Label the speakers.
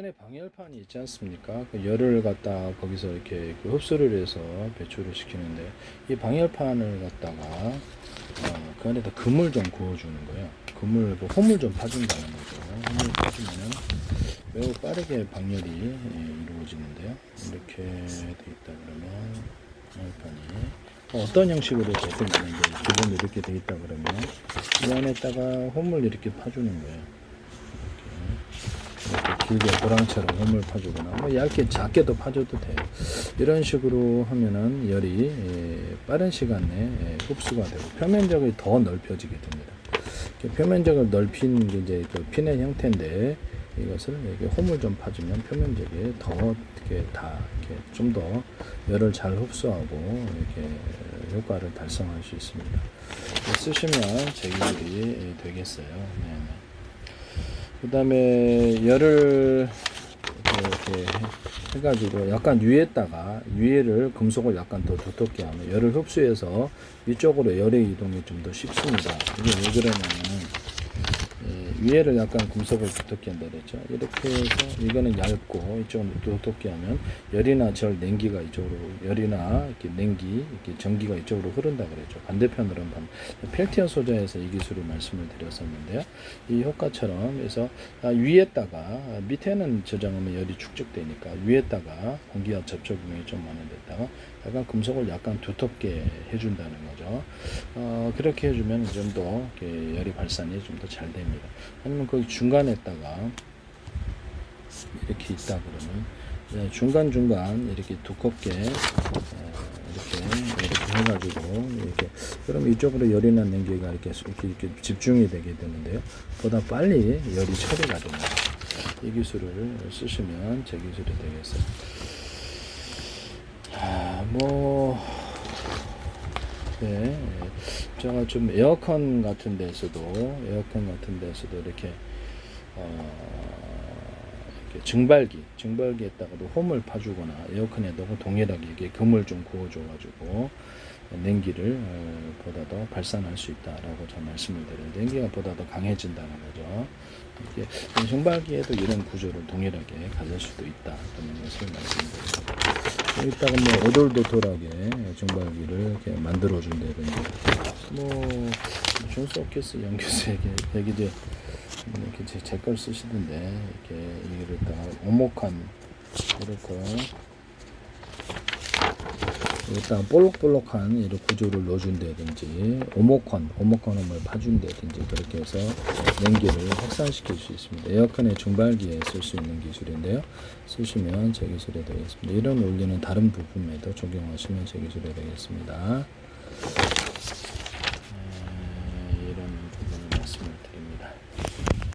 Speaker 1: 전에 방열판이 있지 않습니까? 그 열을 갖다 거기서 이렇게 그 흡수를 해서 배출을 시키는데 이 방열판을 갖다가 어, 그 안에다 금을 좀 구워주는 거예요. 금을 그 홈을 좀 파준다는 거죠. 홈을 파주면은 매우 빠르게 방열이 예, 이루어지는데요. 이렇게 돼 있다 그러면 방열판이 어, 어떤 형식으로 되든 간에 기본 이렇게 돼 있다 그러면 이 안에다가 홈을 이렇게 파주는 거예요. 길게 도랑처럼 홈을 파주거나 뭐 얇게 작게도 파줘도 돼요. 이런 식으로 하면은 열이 예, 빠른 시간 내에 예, 흡수가 되고 표면적이 더 넓혀지게 됩니다. 표면적을 넓힌 게 이제 그 핀의 형태인데 이것을 이렇게 홈을 좀 파주면 표면적이 더 이렇게 다 이렇게 좀 더 열을 잘 흡수하고 이렇게 효과를 달성할 수 있습니다. 쓰시면 제기들이 되겠어요. 네. 그 다음에 열을 이렇게 해- 해가지고 약간 위에다가 위에를 금속을 약간 더 두텁게 하면 열을 흡수해서 위쪽으로 열의 이동이 좀 더 쉽습니다. 이게 왜 그러냐면 예, 위에를 약간 금속을 두텁게 한다 그랬죠. 이렇게 해서 이거는 얇고 이쪽은 두텁게 하면 열이나 절 냉기가 이쪽으로 열이나 이렇게 냉기 이렇게 전기가 이쪽으로 흐른다 그랬죠. 반대편으로는 반- 펠티어 소자에서 이 기술을 말씀을 드렸었는데요. 이 효과처럼 해서 아, 위에다가 밑에는 저장하면 열이 축적되니까 위에다가 공기와 접촉 면이 좀 많은 데다가 약간 금속을 약간 두텁게 해준다는 거죠. 어, 그렇게 해주면 좀 더 열이 발산이 좀 더 잘 됩니다. 아니면 그 중간에다가 이렇게 있다 그러면 예, 중간 중간 이렇게 두껍게 어, 이렇게 이렇게 해가지고 이렇게 그럼 이쪽으로 열이나 냉기가 이렇게 이렇게, 이렇게 집중이 되게 되는데요. 보다 빨리 열이 처리가 됩니다. 이 기술을 쓰시면 제 기술이 되겠어요. 아, 뭐 네, 제가 좀 에어컨 같은 데서도 에어컨 같은 데서도 이렇게 어, 증발기, 증발기에다가도 홈을 파주거나 에어컨에다가 동일하게 이게 금을 좀 구워줘가지고 냉기를 어, 보다 더 발산할 수 있다라고 제가 말씀을 드렸는데 냉기가 보다 더 강해진다는 거죠. 이게 증발기에도 이런 구조를 동일하게 가질 수도 있다라는 것을 말씀드립니다. 여기다가 뭐 오돌도돌하게 증발기를 이렇게 만들어 준다든지 뭐 존스 오키스 연교수에게 얘기들 이렇게 제 걸 쓰시던데 이렇게 이거를 다 오목한 이렇게 일단 볼록볼록한 이런 구조를 넣어준다든지 오목한 홈을 파준다든지 그렇게 해서 냉기를 확산시킬 수 있습니다. 에어컨의 증발기에 쓸 수 있는 기술인데요. 쓰시면 제 기술이 되겠습니다. 이런 원리는 다른 부품에도 적용하시면 제 기술이 되겠습니다.